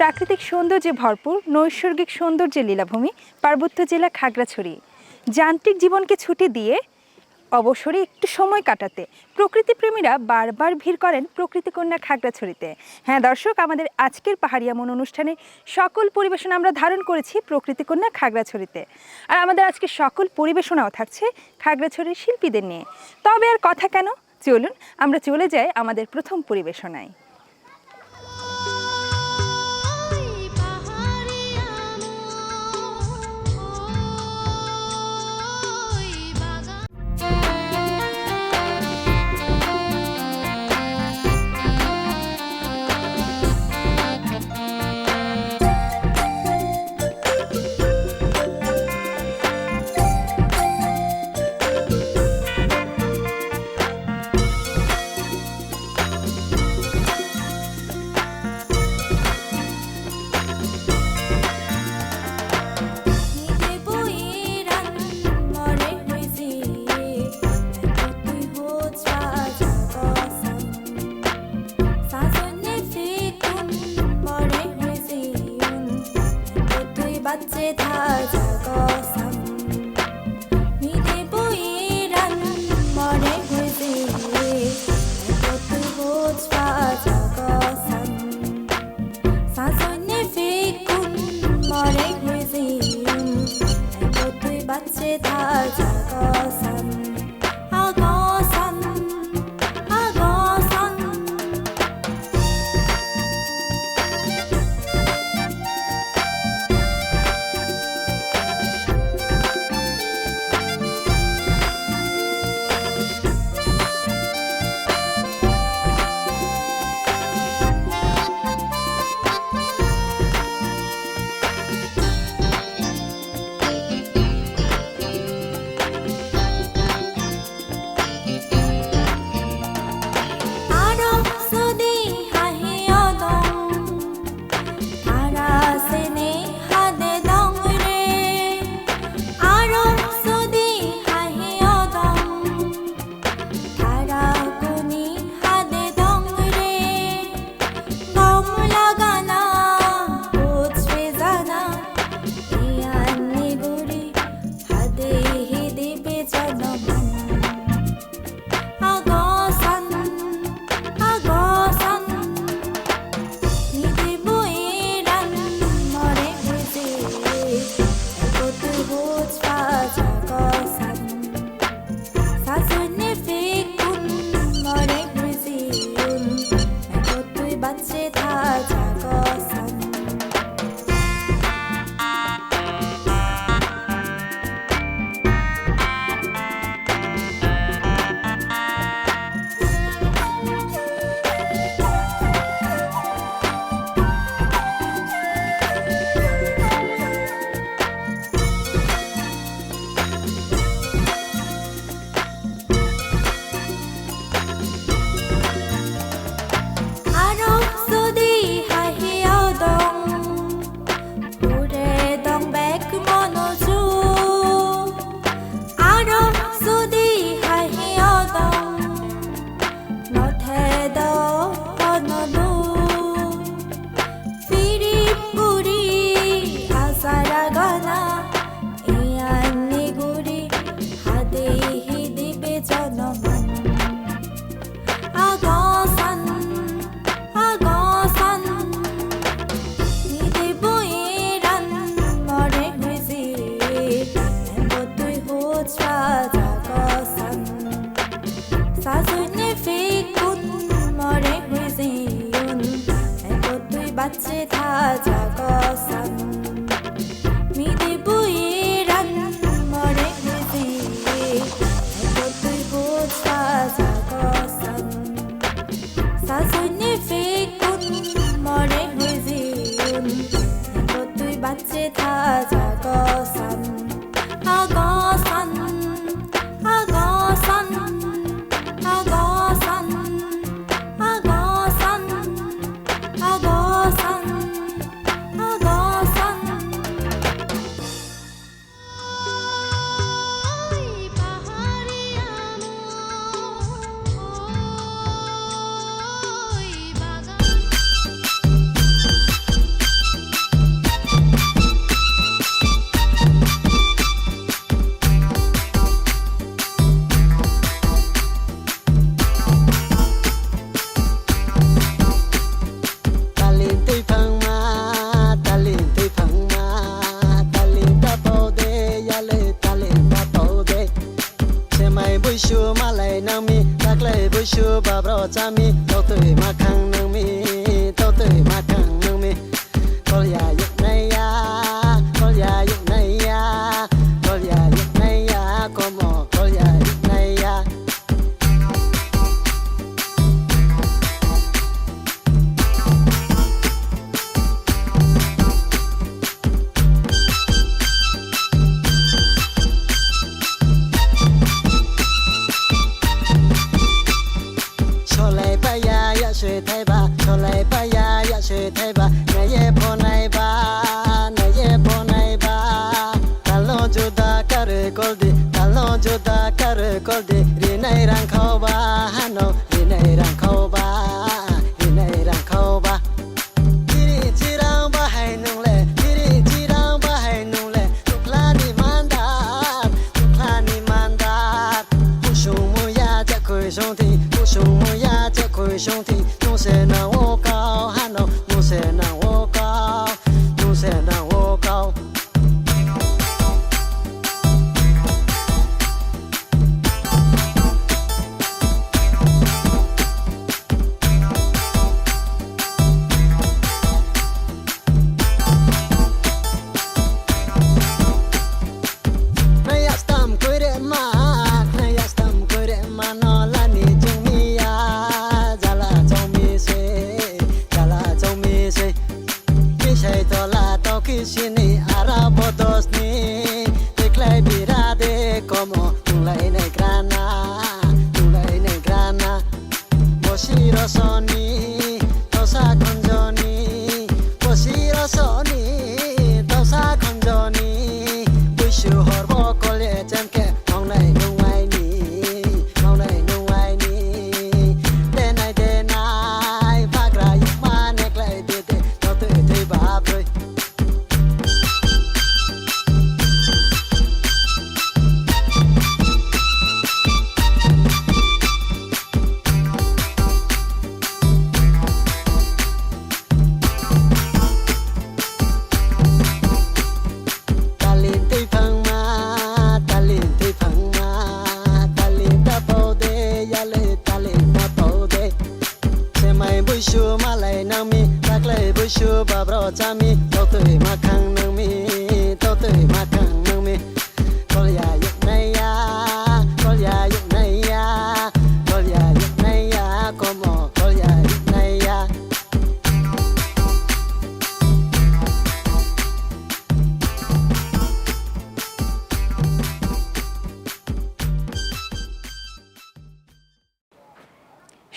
প্রাকৃতিক সৌন্দর্যে ভরপুর, নৈসর্গিক সৌন্দর্যের লীলাভূমি, পার্বত্য জেলা খাগড়াছড়ি। যান্ত্রিক জীবনকে ছুটি দিয়ে অবসরে একটু সময় কাটাতে প্রকৃতিপ্রেমীরা বারবার ভিড় করেন প্রকৃতিকন্যা খাগড়াছড়িতে। হ্যাঁ দর্শক, আমাদের আজকের পাহাড়িয়া মন অনুষ্ঠানে সকল পরিবেশনা আমরা ধারণ করেছি প্রকৃতিকন্যা খাগড়াছড়িতে। আর আমাদের আজকে সকল পরিবেশনাও থাকছে খাগড়াছড়ির শিল্পীদের নিয়ে। তবে আর কথা কেন? চলুন, আমরা চলে যাই আমাদের প্রথম পরিবেশনায়। 只他一个伞。প্রেমায় বৈশু মালাই নামি থাকলাই বৈশু বাবরা চামি যতই মাখা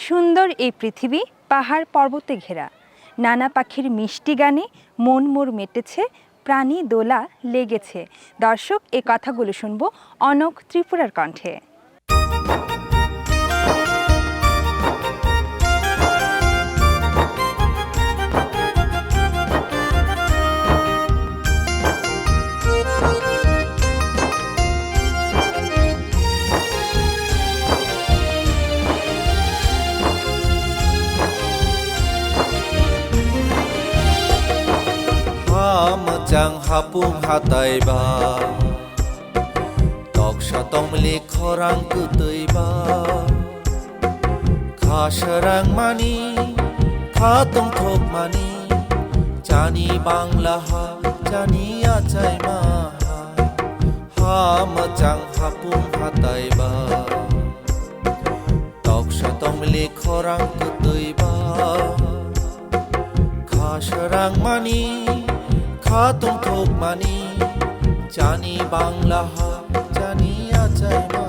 সুন্দর এই পৃথিবী পাহাড় পর্বতে ঘেরা। নানা পাখির মিষ্টি গানে মন মোর মেটেছে, প্রাণী দোলা লেগেছে। দর্শক, এ কথাগুলো শুনব অনক ত্রিপুরার কণ্ঠে। চাং হাপু হাতাই বা। তক সতমলে খরাং কুতইবা খাসরাং মানি, খাতং থোক মানি, জানি বাংলা হা, জানি আচাই মা হাম চাং হাপু হাতাই তক খরাং খাসরাং মানি হাতম থোক মানি। জানি বাংলা হা, জানি আচাই মা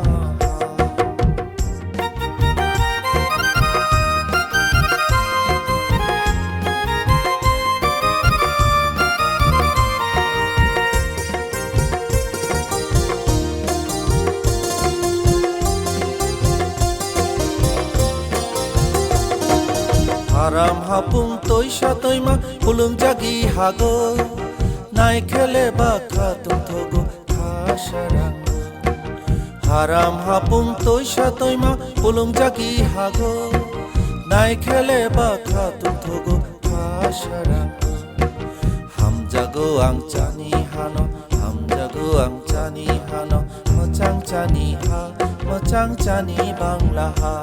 হারাম হাপুং তৈ সাতই মা জাগি হাগো। নাই খেলে বা খাতুম থগো খাসারা। হারাম হাপুম তৈ সাতই মা পুলুম জাগি হাগো। নাই খেলে বা খাতুম থগো খাসারা। হাম জাগো আং চানি হানো, হাম জাগো আং চানি হানো, মচাং চানি হা, মচাং চানি বাংলা হা।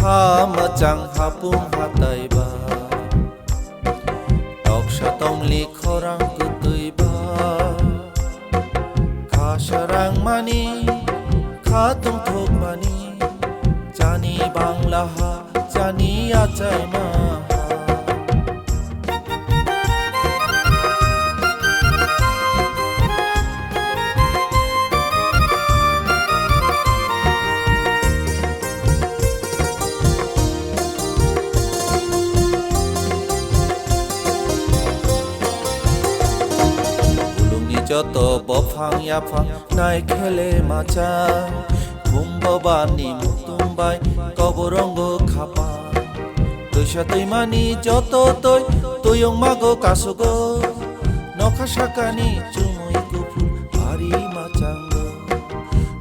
হা, মচাং হাপুম হাতাই বা টক সাতং লিখরাং kha tung thok mani জানি বাংলা হা জানি আচাই মা যত বফাং ইয়াফাং নাই খেলে মাচা। কুম্ভবানি মুতুম্বাই, কবরঙ্গ খাপা। তৈসা তৈমানি যত তৈ তৈয়ং মাগো কাসগো নখা শাকানি চুমুই কুফুল ভারি মাচাঙ্গ।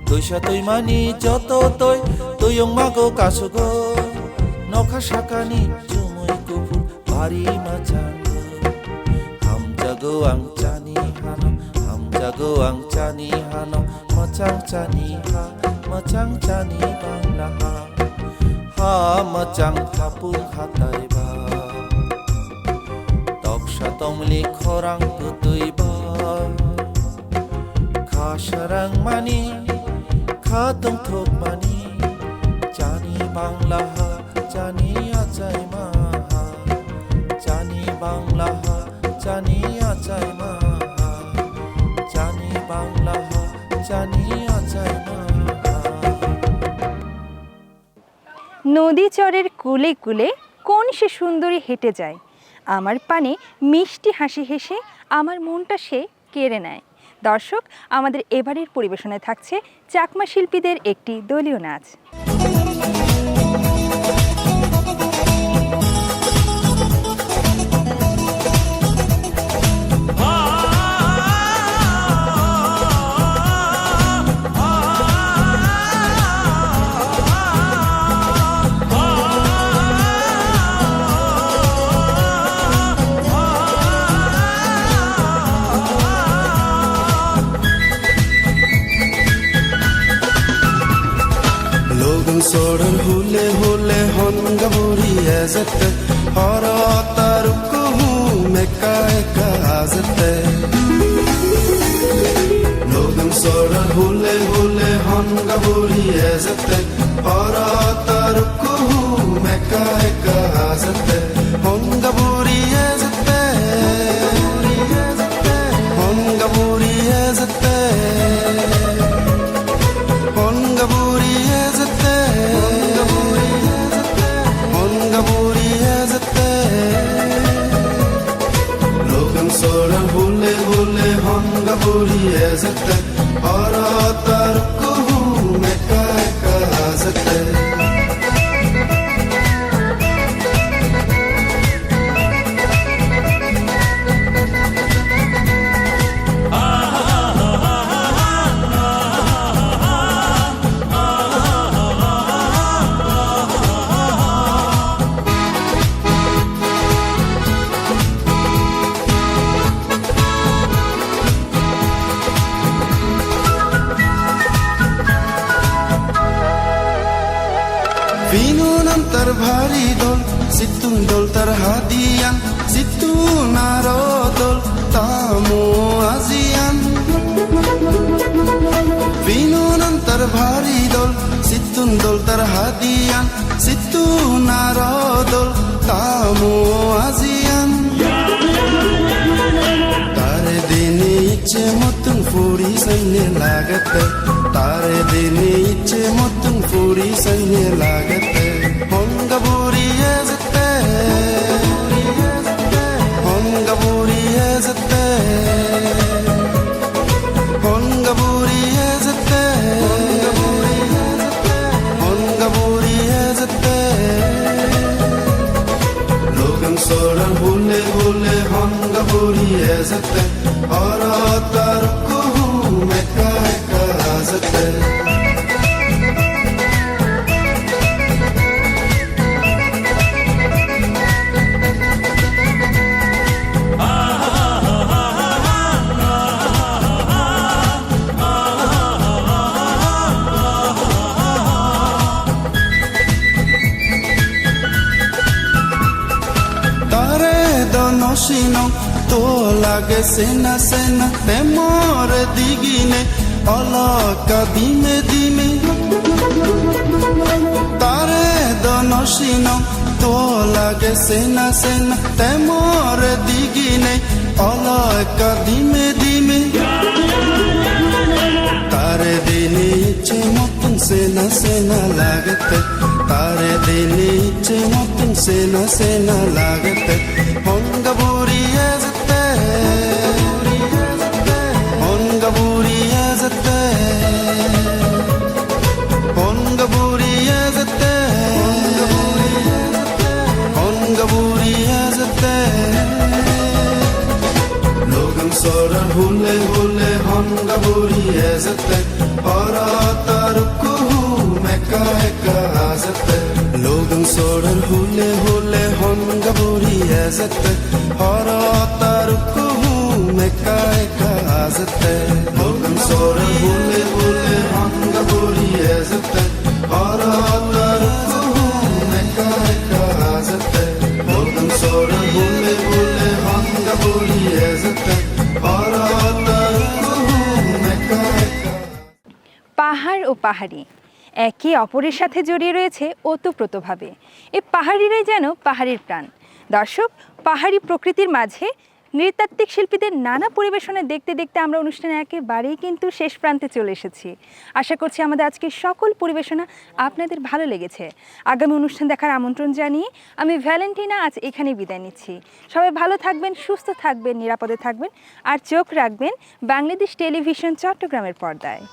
তৈসা তৈমানি যত তৈ তৈয়ং মাগো কাসগো নখা শাকানি চুমুই কুফুল ভারি মাচাঙ্গ। ang chani hano hamjago ang chani hano machang chani ha machang chani bangla ha ha machang hapung hatai ba toksha tomli khorang tutui ba kha mani kha thok mani chani bangla ha chani achai ma ha জানি বাংলা হা জানি আচাই মা নদী চরের কুলে কুলে কোন সে সুন্দরী হেঁটে যায়? আমার পানে মিষ্টি হাসি হেসে আমার মনটা সে কেড়ে নেয়। দর্শক, আমাদের এবারের পরিবেশনায় থাকছে চাকমা শিল্পীদের একটি দলীয় নাচ। Ezette Hara taruku hu meka eka azette Logan sorun hule hule honga buri ezette ভারি দোল, সিতুন দোল, তার হাদিয়ান সিতু নার দোল, তামো আজিয়ান। বিনোনন তার ভারি দোল, সিতুন হাদিয়ান সিতু নার দোল, তামো আজিয়ান। তার দিনে ইচ্ছে মতন পুরি সন্নে লাগতে, তার দিনে ইচ্ছে মতন পুরি সন্নে লাগতে। হঙ্গ বুড়িয়ে যেতে হঙ্গ বুড়িয়ে যেতে হঙ্গ বুড়িয়ে যেতে হঙ্গ বুড়িয়ে যেতে Logan soran hule লাগে সেনা সেনা তেমর দিগিনে, অলকা দিমে দিমে। তারে দনসিনং তো লাগে সেনা সেনা তেমর দিগিনে, অলকা দিমে দিমে। তারে দিনে ইচ্ছে মতন সেনা সেনা লাগতে, তারে দিনে ইচ্ছে মতন সেনা সেনা লাগতে। হঙ্গ বুড়িয়ে از तक और आता रुको मैं काहे का आज तक लोगन सोड़न हुले हुले हम गबोरी आज तक পাহাড়। একে অপরের সাথে জড়িয়ে রয়েছে ওতপ্রোতভাবে। এ পাহাড়িরাই যেন পাহাড়ির প্রাণ। দর্শক, পাহাড়ি প্রকৃতির মাঝে নৃতাত্ত্বিক শিল্পীদের নানা পরিবেশনা দেখতে দেখতে আমরা অনুষ্ঠানে একেবারেই কিন্তু শেষ প্রান্তে চলে এসেছি। আশা করছি আমাদের আজকের সকল পরিবেশনা আপনাদের ভালো লেগেছে। আগামী অনুষ্ঠান দেখার আমন্ত্রণ জানিয়ে আমি ভ্যালেন্টিনা আজ এখানে বিদায় নিচ্ছি। সবাই ভালো থাকবেন, সুস্থ থাকবেন, নিরাপদে থাকবেন, আর চোখ রাখবেন বাংলাদেশ টেলিভিশন চট্টগ্রামের পর্দায়।